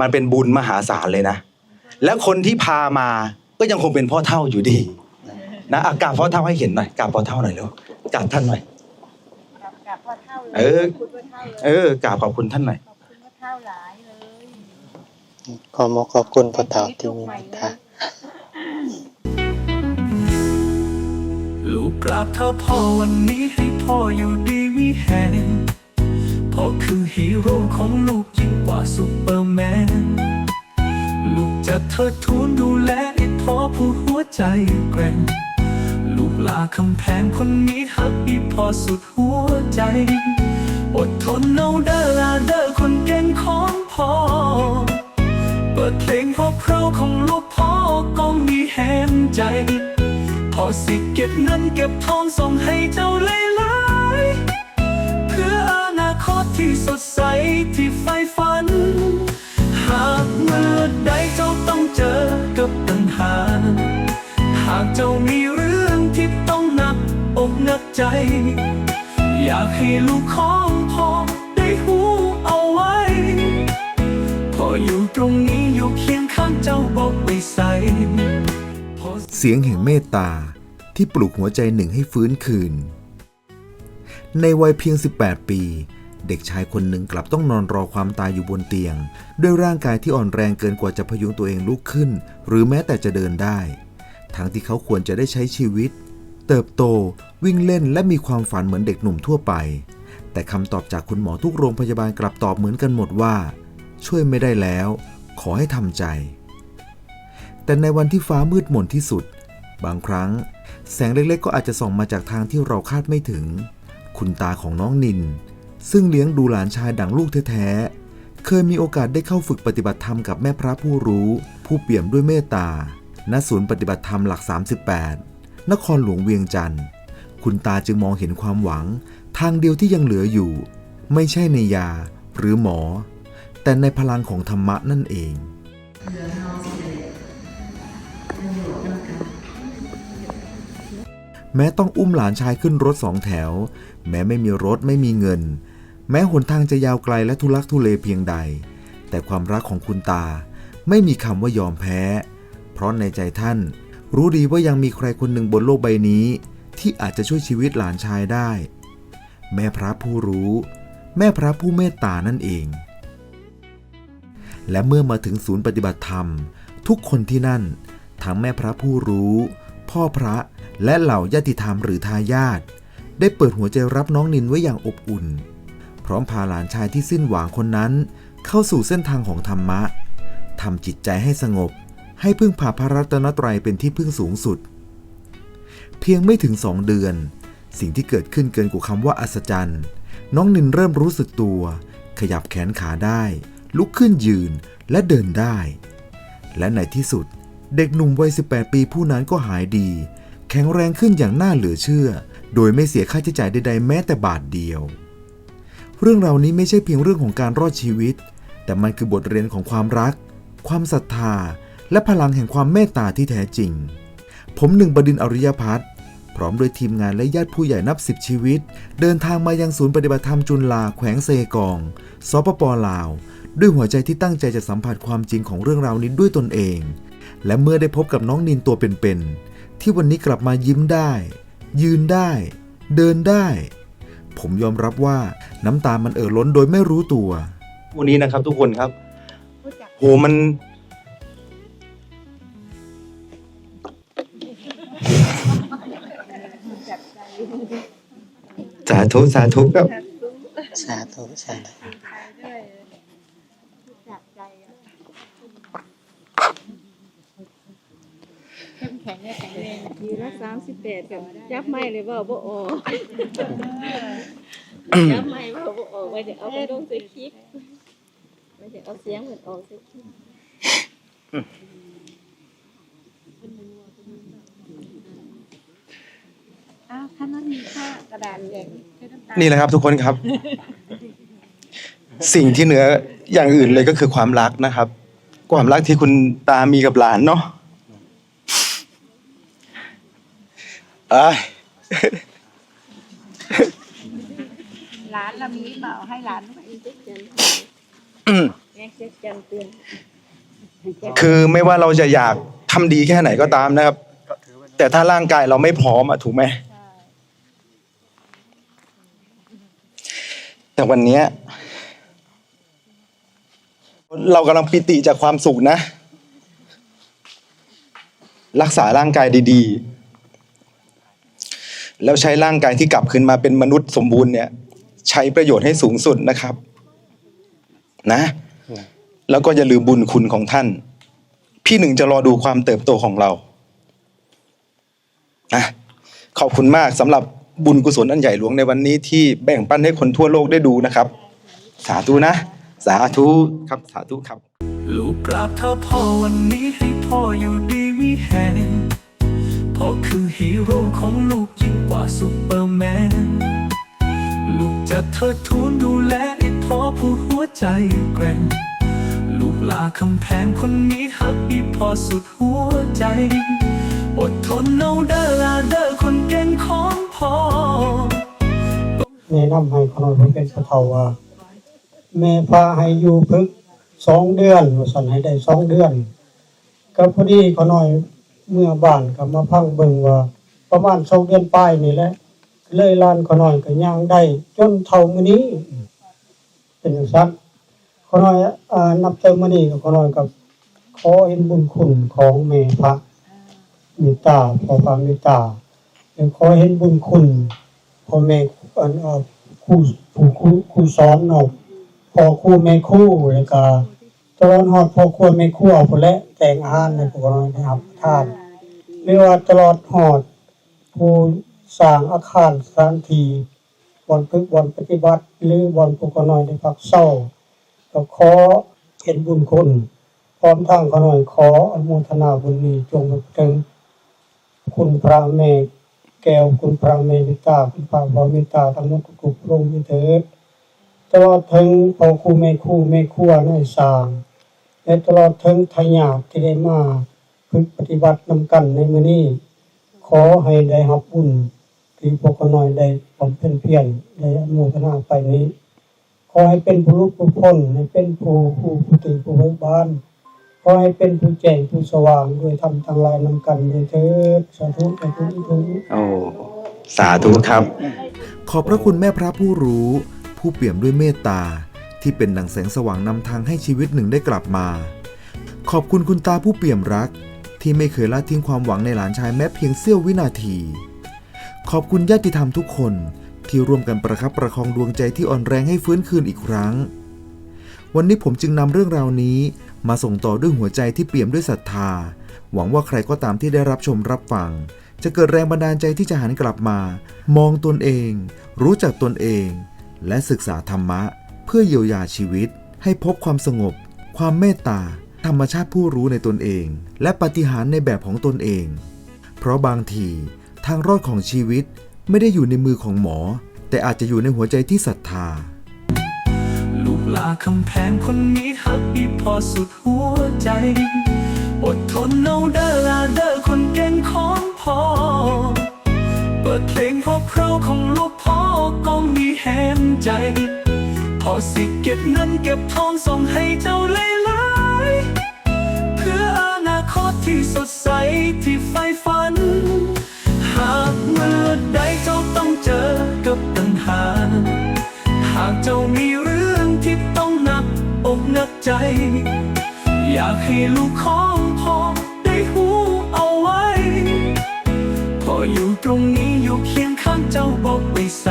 มันเป็นบุญมหาศาลเลยนะ และคนที่พามาก็ยังคงเป็นพ่อเท่าอยู่ดีนะอากราบพ่อเท่าให้เห็นหน่อยกราบพ่อเท่าหน่อยเร็วกราบท่านหน่อยกับกับพ่อเท่าเลยเออขอบคุณพ่อเท่าเลยเออกราบขอบคุณท่านหน่อยขอบคุณพ่อเท่าหลายเลยขอมขอบคุณพ่อเฒ่าที่มีเมตตาลูกกราบเท้าพ่อวันนี้ให้พ่ออยู่ดีมีแหง พ่อคือฮีโร่ของลูกยิ่งกว่าซุปเปอร์แมน ลูกจะเทิดทูนดูแลให้พ่อผู้หัวใจแกร่ง ลูกลาคำแพงคนนี้ฮักอีพ่อสุดหัวใจ อดทนเอาเด้อลาเด้อคนเก่งของพ่อ เปิดเพลงเพราะเพราของลูกพ่อก็มีแหงใจพอสิเก็บเงินเก็บทองส่งให้เจ้าหลายๆ ที่สดใสที่ใฝ่ฝัน หากเมื่อใดเจ้าต้องเจอกับปัญหา หากเจ้ามีเรื่องที่ต้องหนักอกหนักใจ อยากให้ลูกของพ่อได้หูเอาไว้พออยู่ตรงนี้อยู่เคียงข้างเจ้าบอกไม่ใส่เสียงแห่งเมตตาที่ปลุกหัวใจหนึ่งให้ฟื้นคืน ในวัยเพียง 18 ปี เด็กชายคนหนึ่งกลับต้องนอนรอความตายอยู่บนเตียง ด้วยร่างกายที่อ่อนแรงเกินกว่าจะพยุงตัวเองลุกขึ้น หรือแม้แต่จะเดินได้ ทั้งที่เขาควรจะได้ใช้ชีวิต เติบโต วิ่งเล่นและมีความฝันเหมือนเด็กหนุ่มทั่วไป แต่คำตอบจากคุณหมอทุกโรงพยาบาลกลับตอบเหมือนกันหมดว่า ช่วยไม่ได้แล้ว ขอให้ทำใจ แต่ในวันที่ฟ้ามืดมนที่สุด บางครั้ง แสงเล็กๆ ก็อาจจะส่องมาจากทางที่เราคาดไม่ถึง คุณตาของน้องนิน ซึ่งเลี้ยงดูหลานชายดังลูกแท้ๆ เคยมีโอกาสได้เข้าฝึกปฏิบัติธรรมกับแม่พระผู้รู้ ผู้เปี่ยมด้วยเมตตา ณ ศูนย์ปฏิบัติธรรมหลัก 38 นครหลวงเวียงจันทร์ คุณตาจึงมองเห็นความหวัง ทางเดียวที่ยังเหลืออยู่ ไม่ใช่ในยาหรือหมอ แต่ในพลังของธรรมะนั่นเองแม้ต้องอุ้มหลานชายขึ้นรถสองแถว แม้ไม่มีรถไม่มีเงิน แม้หนทางจะยาวไกลและทุลักทุเลเพียงใด แต่ความรักของคุณตาไม่มีคำว่ายอมแพ้ เพราะในใจท่าน รู้ดีว่ายังมีใครคนหนึ่งบนโลกใบนี้ ที่อาจจะช่วยชีวิตหลานชายได้ แม่พระผู้รู้ แม่พระผู้เมตตานั่นเอง และเมื่อมาถึงศูนย์ปฏิบัติธรรม ทุกคนที่นั่น ทั้งแม่พระผู้รู้ พ่อพระและเหล่าญาติธรรมหรือทายาทได้เปิดหัวใจรับน้องนินไว้อย่างอบอุ่น พร้อมพาหลานชายที่สิ้นหวังคนนั้น เข้าสู่เส้นทางของธรรมะทำจิตใจให้สงบ ให้พึ่งพาพระรัตนตรัยเป็นที่พึ่งสูงสุด เพียงไม่ถึงสองเดือน สิ่งที่เกิดขึ้นเกินกว่าคำว่าอัศจรรย์ น้องนินเริ่มรู้สึกตัว ขยับแขนขาได้ ลุกขึ้นยืนและเดินได้ และในที่สุด เด็กหนุ่มวัย 18 ปีผู้นั้นก็หายดี แข็งแรงขึ้นอย่างน่าเหลือเชื่อ โดยไม่เสียค่าใช้จ่ายใดๆแม้แต่บาทเดียว เรื่องราวนี้ไม่ใช่เพียงเรื่องของการรอดชีวิต แต่มันคือบทเรียนของความรัก ความศรัทธา และพลังแห่งความเมตตาที่แท้จริง ผมหนึ่งบดินทร์อริยพัฒน์พร้อมด้วยทีมงานและญาติผู้ใหญ่นับสิบชีวิต เดินทางมายังศูนย์ปฏิบัติธรรมจุนลาแขวงเซกองสปปลาว ด้วยหัวใจที่ตั้งใจจะสัมผัสความจริงของเรื่องราวนี้ด้วยตนเอง และเมื่อได้พบกับน้องนินตัวเป็นๆที่วันนี้กลับมายิ้มได้ ยืนได้ เดินได้ ผมยอมรับว่าน้ำตามันเอ่อล้นโดยไม่รู้ตัว วันนี้นะครับ ทุกคนครับรู้จักโหมันรู้จักใจสาธุสาธุครับ สาธุสาธุ ใจด้วยรู้จักใจอะเข้ม แข็งและแข็งแรงปีละสามสิบแปดกับยับไม่เลยว่าบ่ออกยับไม่ว่าบ่ออกไม่ได้เอาไปลงใส่คลิปไม่ได้เอาเสียงเหมือนออกใส่คลิปอ้าวท่านนั้นมีค่ากระดาษแจกใช้น้ำตานี่แหละครับทุกคนครับ สิ่งที่เหนืออย่างอื่นเลยก็คือความรักนะครับ ความรักที่คุณตามีกับหลานเนาะ เอ้ยหลานเรามีเปล่าให้หลานด้วยจันทร์อืมแม่จะจำเตือนคือไม่ว่าเราจะอยากทำดีแค่ไหนก็ตามนะครับ แต่ถ้าร่างกายเราไม่พร้อมอะถูกไหมแต่วันเนี้ย เรากำลังปิติจากความสุขนะ รักษาร่างกายดี ๆ แล้วใช้ร่างกายที่กลับคืนมาเป็นมนุษย์สมบูรณ์เนี่ย ใช้ประโยชน์ให้สูงสุดนะครับ นะ แล้วก็อย่าลืมบุญคุณของท่าน พี่หนึ่งจะรอดูความเติบโตของเรานะขอบคุณมากสำหรับบุญกุศลอันใหญ่หลวงในวันนี้ที่แบ่งปันให้คนทั่วโลกได้ดูนะครับ สาธุนะ สาธุครับสาธุครับ ลูกกราบเธอพ่อวันนี้ให้พ่ออยู่ดีมีแหง พ่อคือฮีโร่ของลูกยิ่งกว่าซุปเปอร์แมน ลูกจะเทิดทูนดูแลให้พ่อผู้หัวใจแกร่ง ลูกลาคำแพงคนนี้หักอีพ่อสุดหัวใจ อดทนเอาเด้อลาเด้อคนเก่งของพ่อแนะนำให้ขนอยเป็นพระเทาว่าแม่พาให้อยู่พึกสองเดือนว่าสันให้ได้สองเดือน ก็พอดีขน้อย เมื่อบ้านก็มาพังเบิ่งว่า ประมาณสองเดือนปลายนี่แหละ เลยลานขน้อยก็ย่างได้ จนเท่ามื้อนี้ เป็นจังซั่นขน้อยอ่านับแต่มื้อนี้ก็ขน้อยกับขอเห็นบุญคุณของแม่พระมีตาพอพระมีตาและขอเห็นบุญคุณพ่อแม่อันครูผู้ครูครูสอนเนาะพ่อครูแม่ครูแล้วก็ ตลอดฮอดพอครัวแม่ครัวพุ่นและแต่งอาหารให้พวกเราได้รับทานหรือว่าตลอดฮอดผู้สร้างอาคารสถานที่วันฝึกวันปฏิบัติ หรือวันพวกเราน้อยได้พักเศร้าก็ขอเห็นบุญคุณพร้อมทั้งขน้อยขออนุโมทนาบุญนี้จงไปถึงคุณพระแม่แก้วคุณพระแม่วิตาคุณพระบรมิตาทั้งหมดทุกๆพระองค์เถิด ตลอดถึงพ่อครูแม่ครูแม่ครัวในสร้างและตลอดถึงทายาทที่ได้มาฝึกปฏิบัตินำกันในมื้อนี้ ขอให้ได้รับบุญที่พวกเราน้อยได้บำเพ็ญเพียรได้อนุโมทนาไปนี้ ขอให้เป็นผู้รู้ผู้พ้นให้เป็นผู้ผู้ผู้ตื่นผู้เบิกบานขอให้เป็นผู้แจ้งผู้สว่างด้วยธรรมทั้งหลายนำกันด้วยเถิดสาธุสาธุสาธุโอ้สาธุครับ ขอบพระคุณแม่พระผู้รู้ ผู้เปี่ยมด้วยเมตตา ที่เป็นดังแสงสว่างนำทางให้ชีวิตหนึ่งได้กลับมา ขอบคุณคุณตาผู้เปี่ยมรัก ที่ไม่เคยละทิ้งความหวังในหลานชายแม้เพียงเสี้ยววินาที ขอบคุณญาติธรรมทุกคนที่ร่วมกันประคับประคองดวงใจที่อ่อนแรงให้ฟื้นคืนอีกครั้ง วันนี้ผมจึงนำเรื่องราวนี้ มาส่งต่อด้วยหัวใจที่เปี่ยมด้วยศรัทธา หวังว่าใครก็ตามที่ได้รับชมรับฟัง จะเกิดแรงบันดาลใจที่จะหันกลับมา มองตนเอง รู้จักตนเอง และศึกษาธรรมะ เพื่อเยียวยาชีวิต ให้พบความสงบ ความเมตตา ธรรมชาติผู้รู้ในตนเอง และปฏิหารในแบบของตนเอง เพราะบางทีทางรอดของชีวิตไม่ได้อยู่ในมือของหมอ แต่อาจจะอยู่ในหัวใจที่ศรัทธา ลูกลาคำแพงคนนี้หักอีพอสุดหัวใจ อดทนเอาเด้อลาเด้อคนเก่งของพ่อ เปิดเพลงพราะเพราของลูกพ่อ ก็มีแหมใจ พอสิเก็บเงินเก็บทองส่งให้เจ้าเลยลายๆเพื่ออนาคตที่สดใสที่ใฝ่ฝัน หากเมื่อใดเจ้าต้องเจอกับปัญหา หากเจ้ามีเรื่องที่ต้องหนักอกหนักใจ อยากให้ลูกของพ่อได้หูเอาไว้ พออยู่ตรงนี้ ใส